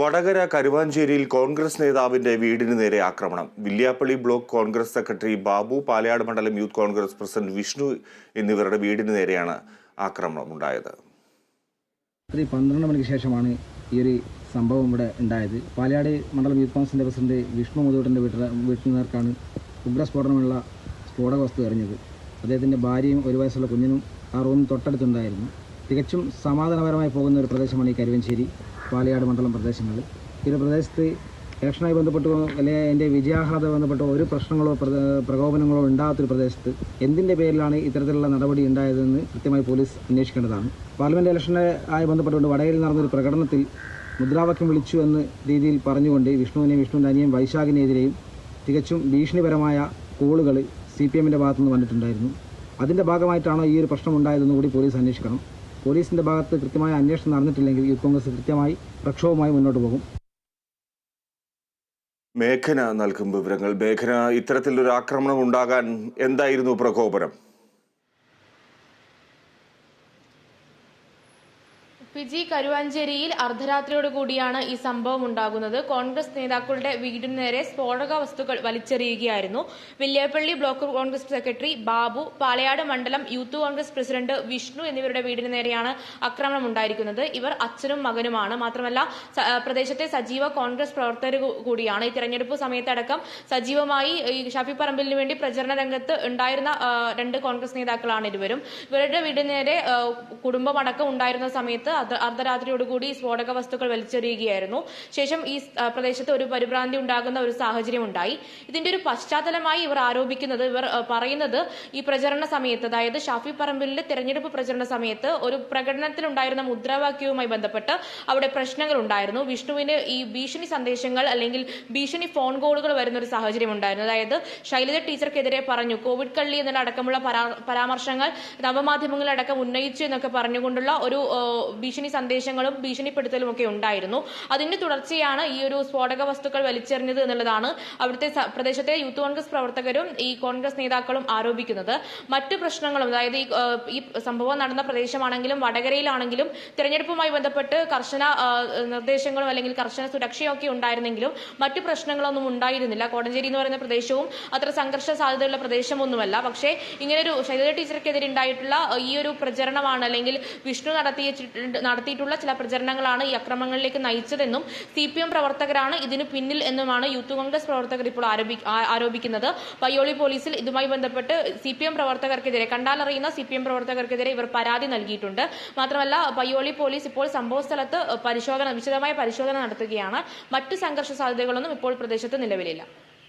വടകര കരുവാഞ്ചേരിയിൽ കോൺഗ്രസ് നേതാവിന്റെ വീടിന് നേരെ ആക്രമണം. വില്യാപ്പള്ളി ബ്ലോക്ക് കോൺഗ്രസ് സെക്രട്ടറി ബാബു പാലയാട് മണ്ഡലം യൂത്ത് കോൺഗ്രസ് പ്രസിഡന്റ് വിഷ്ണു എന്നിവരുടെ വീടിന് നേരെയാണ് ആക്രമണം ഉണ്ടായത്. പന്ത്രണ്ട് മണിക്ക് ശേഷമാണ് ഈ ഒരു സംഭവം ഇവിടെ ഉണ്ടായത്. പാലയാട് മണ്ഡലം യൂത്ത് കോൺഗ്രസിന്റെ പ്രസിഡന്റ് വിഷ്ണു മുതുകൂട്ടന്റെ വീട്ടിൽ വീട്ടിൽ നേർക്കാണ് ഉഗ്രസ്ഫോടനമുള്ള സ്ഫോടക വസ്തു എറിഞ്ഞത്. അദ്ദേഹത്തിന്റെ ഭാര്യയും ഒരു വയസ്സുള്ള കുഞ്ഞിനും ആ റൂമിൽ തൊട്ടടുത്തുണ്ടായിരുന്നു. തികച്ചും സമാധാനപരമായി പോകുന്ന ഒരു പ്രദേശമാണ് ഈ കരുവഞ്ചേരി. പാലയാട് മണ്ഡലം പ്രദേശങ്ങളിൽ. ഇതിന്റെ പ്രദേശത്ത് ഇലക്ഷനുമായി ബന്ധപ്പെട്ടോ അല്ലെങ്കിൽ അതിന്റെ വിജയാഹ്ലാദ ബന്ധപ്പെട്ട ഒരു പ്രശ്നങ്ങളോ പ്ര- പ്രകോപനങ്ങളോ ഉണ്ടാകാത്തൊരു പ്രദേശത്ത് എന്തിന്റെ പേരിലാണ് ഇത്തരത്തിലുള്ള നടപടി ഉണ്ടായതെന്ന് കൃത്യമായി പോലീസ് അന്വേഷിക്കേണ്ടതാണ്. പാർലമെന്റ് ഇലക്ഷനെ ആയി ബന്ധപ്പെട്ടുകൊണ്ട് വടകരയിൽ നടന്നൊരു പ്രകടനത്തിൽ മുദ്രാവാക്യം വിളിച്ചു എന്ന രീതിയിൽ പറഞ്ഞുകൊണ്ട് വിഷ്ണുവിനെയും വിഷ്ണുവിന്റെ അനിയൻ വൈശാഖിനെതിരെയും തികച്ചും ഭീഷണിപരമായ കോളുകൾ സി പി എമ്മിന്റെ ഭാഗത്തുനിന്ന് വന്നിട്ടുണ്ടായിരുന്നു. അതിന്റെ ഭാഗമായിട്ടാണോ ഈ ഒരു പ്രശ്നം ഉണ്ടായതെന്ന് കൂടി പോലീസ് അന്വേഷിക്കണം. പോലീസിന്റെ ഭാഗത്ത് കൃത്യമായ അന്വേഷണം നടന്നിട്ടില്ലെങ്കിൽ യൂത്ത് കോൺഗ്രസ് കൃത്യമായി പ്രക്ഷോഭമായി മുന്നോട്ട് പോകും. മേഘന നൽകും വിവരങ്ങൾ. മേഘന ഇത്തരത്തിലൊരു ആക്രമണം ഉണ്ടാകാൻ എന്തായിരുന്നു പ്രകോപനം? ഫിജി കരുവാഞ്ചേരിയിൽ അർദ്ധരാത്രിയോടുകൂടിയാണ് ഈ സംഭവം ഉണ്ടാകുന്നത്. കോൺഗ്രസ് നേതാക്കളുടെ വീടിനു നേരെ സ്ഫോടക വസ്തുക്കൾ വലിച്ചെറിയുകയായിരുന്നു. വില്ലേപ്പള്ളി ബ്ലോക്ക് കോൺഗ്രസ് സെക്രട്ടറി ബാബു പാലയാട് മണ്ഡലം യൂത്ത് കോൺഗ്രസ് പ്രസിഡന്റ് വിഷ്ണു എന്നിവരുടെ വീടിനു നേരെയാണ് ആക്രമണം ഉണ്ടായിരിക്കുന്നത്. ഇവർ അച്ഛനും മകനുമാണ്. മാത്രമല്ല പ്രദേശത്തെ സജീവ കോൺഗ്രസ് പ്രവർത്തകർ കൂടിയാണ്. ഈ തെരഞ്ഞെടുപ്പ് സമയത്തടക്കം സജീവമായി ഈ ഷാഫി വേണ്ടി പ്രചരണ രംഗത്ത് ഉണ്ടായിരുന്ന രണ്ട് കോൺഗ്രസ് നേതാക്കളാണ് ഇരുവരും. ഇവരുടെ വീടിനു നേരെ കുടുംബമടക്കം ഉണ്ടായിരുന്ന സമയത്ത് അർദ്ധരാത്രിയോടുകൂടി സ്ഫോടക വസ്തുക്കൾ വലിച്ചെറിയുകയായിരുന്നു. ശേഷം ഈ പ്രദേശത്ത് ഒരു പരിഭ്രാന്തി ഉണ്ടാകുന്ന ഒരു സാഹചര്യം ഉണ്ടായി ഇതിന്റെ ഒരു പശ്ചാത്തലമായി ഇവർ ആരോപിക്കുന്നത് ഇവർ പറയുന്നത് ഈ പ്രചരണ സമയത്ത് അതായത് ഷാഫി പറമ്പിലിന്റെ തെരഞ്ഞെടുപ്പ് പ്രചരണ സമയത്ത് ഒരു പ്രകടനത്തിലുണ്ടായിരുന്ന മുദ്രാവാക്യവുമായി ബന്ധപ്പെട്ട് അവിടെ പ്രശ്നങ്ങൾ ഉണ്ടായിരുന്നു വിഷ്ണുവിന് ഈ ഭീഷണി സന്ദേശങ്ങൾ അല്ലെങ്കിൽ ഭീഷണി ഫോൺ കോളുകൾ വരുന്ന ഒരു സാഹചര്യം ഉണ്ടായിരുന്നു അതായത് ശൈലജ ടീച്ചർക്കെതിരെ പറഞ്ഞു കോവിഡ് കള്ളി എന്നുള്ള അടക്കമുള്ള പരാമർശങ്ങൾ നവമാധ്യമങ്ങളിലടക്കം ഉന്നയിച്ചു എന്നൊക്കെ പറഞ്ഞുകൊണ്ടുള്ള ഒരു ഭീഷണി സന്ദേശങ്ങളും ഭീഷണിപ്പെടുത്തലും ഒക്കെ ഉണ്ടായിരുന്നു. അതിന്റെ തുടർച്ചയാണ് ഈ ഒരു സ്ഫോടക വസ്തുക്കൾ വലിച്ചെറിഞ്ഞത് എന്നുള്ളതാണ് അവിടുത്തെ പ്രദേശത്തെ യൂത്ത് കോൺഗ്രസ് പ്രവർത്തകരും ഈ കോൺഗ്രസ് നേതാക്കളും ആരോപിക്കുന്നത്. മറ്റു പ്രശ്നങ്ങളും അതായത് ഈ സംഭവം നടന്ന പ്രദേശമാണെങ്കിലും വടകരയിലാണെങ്കിലും തെരഞ്ഞെടുപ്പുമായി ബന്ധപ്പെട്ട് കർശന നിർദ്ദേശങ്ങളും അല്ലെങ്കിൽ കർശന സുരക്ഷയൊക്കെ ഉണ്ടായിരുന്നെങ്കിലും മറ്റു പ്രശ്നങ്ങളൊന്നും ഉണ്ടായിരുന്നില്ല. കോടഞ്ചേരി എന്ന് പറയുന്ന പ്രദേശവും അത്ര സംഘർഷ സാധ്യതയുള്ള പ്രദേശമൊന്നുമല്ല. പക്ഷേ ഇങ്ങനൊരു ശൈലജ ടീച്ചർക്കെതിരെ ഉണ്ടായിട്ടുള്ള ഈ ഒരു പ്രചരണമാണ് അല്ലെങ്കിൽ വിഷ്ണു നടത്തിയ നടത്തിയിട്ടുള്ള ചില പ്രചരണങ്ങളാണ് ഈ അക്രമങ്ങളിലേക്ക് നയിച്ചതെന്നും സി പി എം പ്രവർത്തകരാണ് ഇതിന് പിന്നിൽ എന്നുമാണ് യൂത്ത് കോൺഗ്രസ് പ്രവർത്തകർ ഇപ്പോൾ ആരോപിക്കുന്നത്. പയ്യോളി പോലീസിൽ ഇതുമായി ബന്ധപ്പെട്ട് സി പി എം പ്രവർത്തകർക്കെതിരെ കണ്ടാലറിയുന്ന സി പി എം പ്രവർത്തകർക്കെതിരെ ഇവർ പരാതി നൽകിയിട്ടുണ്ട്. മാത്രമല്ല പയ്യോളി പോലീസ് ഇപ്പോൾ സംഭവ സ്ഥലത്ത് പരിശോധന വിശദമായ പരിശോധന നടത്തുകയാണ്. മറ്റു സംഘർഷ സാധ്യതകളൊന്നും ഇപ്പോൾ പ്രദേശത്ത് നിലവിലില്ല.